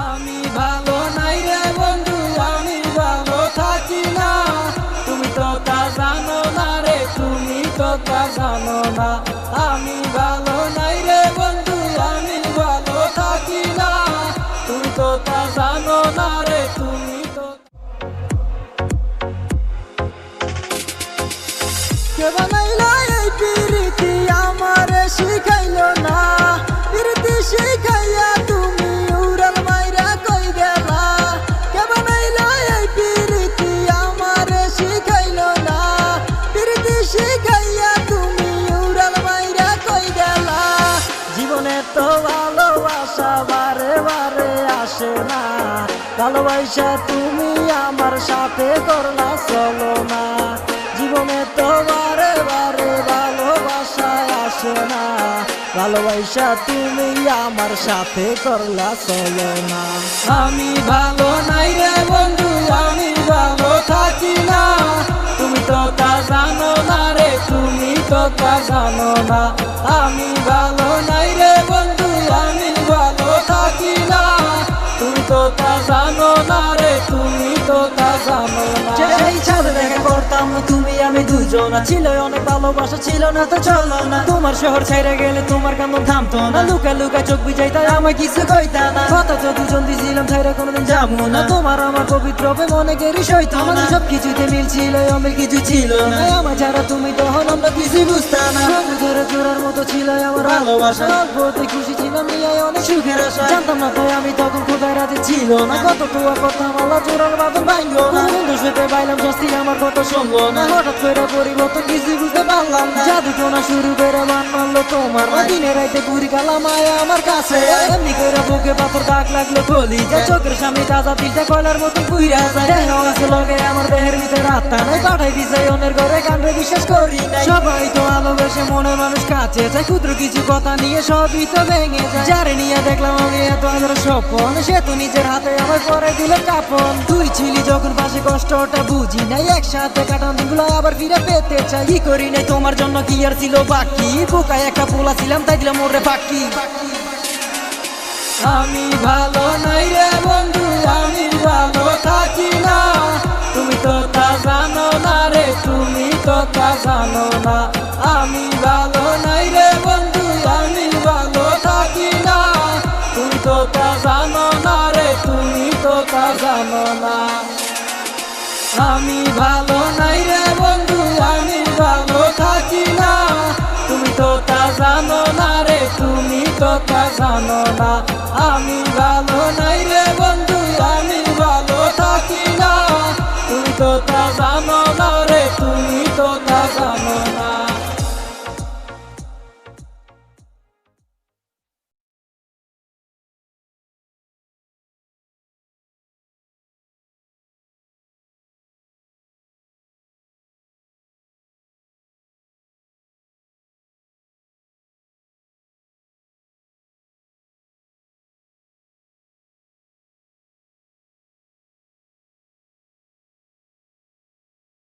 আমি ভালো নাই রে বন্ধু, আমি ভালো থাকি না। তুমি তো তা জানো না রে, তুমি তো তা জানো না। আমি ভালো নাই রে বন্ধু, আমি ভালো থাকি না। তুমি তো তা জানো না রে, তুমি তো কে বানাইলো এই প্রীতি? আমারে শিখাইলো না। ভালোবাসা বারে বারে আসে না। ভালোবাসা তুমি আমার সাথে করলা, চলো না। জীবনে তো বারে বারে ভালোবাসায় আসে না। ভালোবাসা তুমি আমার সাথে করলা, চলো না। আমি ভালো নাই রে বন্ধু, আমি ভালো থাকি না। তুমি তো তা জানো না রে, তুমি তো তা জানো না। আমি ভালো তুমি দুজন ছিল, অনেক ভালোবাসা ছিল না তো চলো না। তোমার শহর ছেড়ে গেলে তোমার কান্দ থামতো না। লুকা লুকা চোখ বুঝাইতা আমায় কিছু কইতা না। কথা তো দুজন দিছিলাম ছেড়ে কোনোদিন যাব না। তোমার আমার পবিত্র প্রেম অনেকেরই সইতো আমাদের সব কিছুতে মিল ছিল, অমিল কিছু ছিল না। আমার যারা তুমি তখন আমরা কিছুই বুঝতাম না। সমুদ্রের জোড়ার মতো ছিল আমার ভালোবাসা। অল্পতে খুশি ছিলাম নিয়ে অনেক সুখের আশা জানতাম না তো আমি তখন কোথায় রাতে ছিল না। কত তোয়া কথা মালা জোড়ার বাদন ভাঙলো না। বন্ধু সেতে পাইলাম স্বস্তি আমার কথা শুনব না। হঠাৎ করে পরিবর্তন কিছু বুঝতে পারলাম না জাদু টোনা শুরু করে মান মানলো তোমার দিনে রাইতে ঘুরি গেলাম মায়া আমার কাছে এমনি করে বুকে পাথর দাগ লাগল গলি যে চোখের সামনে তাজা তিলটা কয়লার মতো পুইরা যায় দেহ আছে লগে আমার দেহের ভিতরে আত্মা নাই পাঠাই দিছে অন্যের ঘরে কান্ডে বিশ্বাস করি সবাই তো ভালোবেসে মনে মানুষ কাছে চাই ক্ষুদ্র কিছু কথা নিয়ে সবই তো ভেঙে যায় যারে নিয়ে দেখলাম আমি এত আদর স্বপন সে তো নিজের হাতে আমার পরে দিল কাপন তুই ছিলি যখন পাশে কষ্টটা বুঝি নাই একসাথে কাটান দিনগুলো আবার ফিরে পেতে চাই কি করি নাই তোমার জন্য কি আর ছিল বাকি। বোকায় একটা পোলা ছিলাম, তাই দিলাম ওরে বাকি আমি ভালো নাই রে বন্ধু, আমি ভালো থাকি না। তুমি তো তা জানো না রে, তুমি তো তা জানো না। আমি ভালো নাই রে বন্ধু, আমি ভালো থাকি না। তুমি তো তা জানো না রে, তুমি তো তা জানো না। আমি ভালো নাই রে তুমি তো তা জানো না আমি ভালো নাই রে বন্ধু।